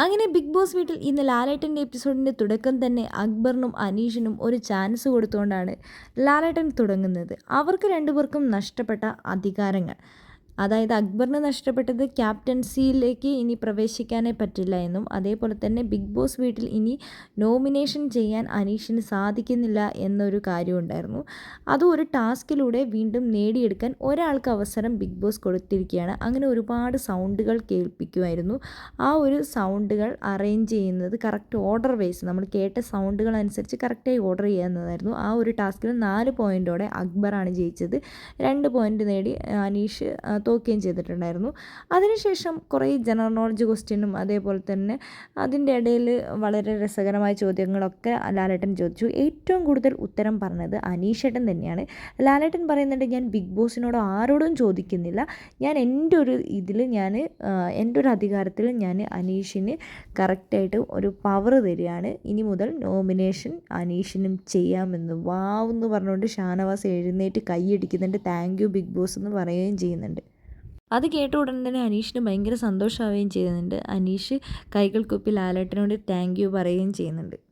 അങ്ങനെ big boss വീട്ടിൽ ഇന്ന് ലാലേട്ടന്റെ എപ്പിസോഡിന്റെ തുടക്കം തന്നെ അക്ബറിനും അനീഷിനും ഒരു ചാൻസ് കൊടുത്തുകൊണ്ടാണ് ലാലേട്ടൻ തുടങ്ങുന്നത്. അവർക്ക് രണ്ടുപേർക്കും നഷ്ടപ്പെട്ട അധികാരങ്ങൾ. അതായത് അക്ബറിന് നഷ്ടപ്പെട്ടത് ക്യാപ്റ്റൻസിയിലേക്ക് ഇനി പ്രവേശിക്കാനേ പറ്റില്ല എന്നും അതേപോലെ തന്നെ ബിഗ് ബോസ് വീട്ടിൽ ഇനി നോമിനേഷൻ ചെയ്യാൻ അനീഷിന് സാധിക്കുന്നില്ല എന്നൊരു കാര്യം ഉണ്ടായിരുന്നു. അതും ഒരു ടാസ്കിലൂടെ വീണ്ടും നേടിയെടുക്കാൻ ഒരാൾക്ക് അവസരം ബിഗ് ബോസ് കൊടുത്തിരിക്കുകയാണ്. അങ്ങനെ ഒരുപാട് സൗണ്ടുകൾ കേൾപ്പിക്കുമായിരുന്നു. ആ ഒരു സൗണ്ടുകൾ അറേഞ്ച് ചെയ്യുന്നത് കറക്റ്റ് ഓർഡർ വൈസ് നമ്മൾ കേട്ട സൗണ്ടുകൾ അനുസരിച്ച് കറക്റ്റായി ഓർഡർ ചെയ്യുന്നതായിരുന്നു ആ ഒരു ടാസ്കിൽ നാല് പോയിന്റോടെ അക്ബറാണ് ജയിച്ചത്. രണ്ട് പോയിന്റ് നേടി അനീഷ് തോക്കുകയും ചെയ്തിട്ടുണ്ടായിരുന്നു. അതിനുശേഷം കുറേ ജനറൽ നോളജ് ക്വസ്റ്റ്യനും അതേപോലെ തന്നെ അതിന്റെ ഇടയിൽ വളരെ രസകരമായ ചോദ്യങ്ങളൊക്കെ ലാലേട്ടൻ ചോദിച്ചു. ഏറ്റവും കൂടുതൽ ഉത്തരം പറഞ്ഞത് അനീഷേട്ടൻ തന്നെയാണ്. ലാലേട്ടൻ പറയുന്നുണ്ട് ഞാൻ ബിഗ് ബോസിനോട് ആരോടും ചോദിക്കുന്നില്ല. ഞാൻ എന്റെ ഒരു ഇതിൽ ഞാൻ എന്റെ ഒരു അധികാരത്തിൽ ഞാൻ അനീഷിന് കറക്റ്റായിട്ട് ഒരു പവർ തരികയാണ്. ഇനി മുതൽ നോമിനേഷൻ അനീഷിനും ചെയ്യാമെന്ന്. വാവെന്ന് പറഞ്ഞുകൊണ്ട് ഷാനവാസ് എഴുന്നേറ്റ് കൈയടിക്കുന്നുണ്ട് താങ്ക് യു ബിഗ് ബോസ് എന്ന് പറയുകയും ചെയ്യുന്നുണ്ട്. അത് കേട്ട ഉടനെ തന്നെ അനീഷിന് ഭയങ്കര സന്തോഷമാവുകയും ചെയ്യുന്നുണ്ട്. അനീഷ് കൈകൾ ലാലേട്ടനോട് താങ്ക് യു പറയുകയും ചെയ്യുന്നുണ്ട്.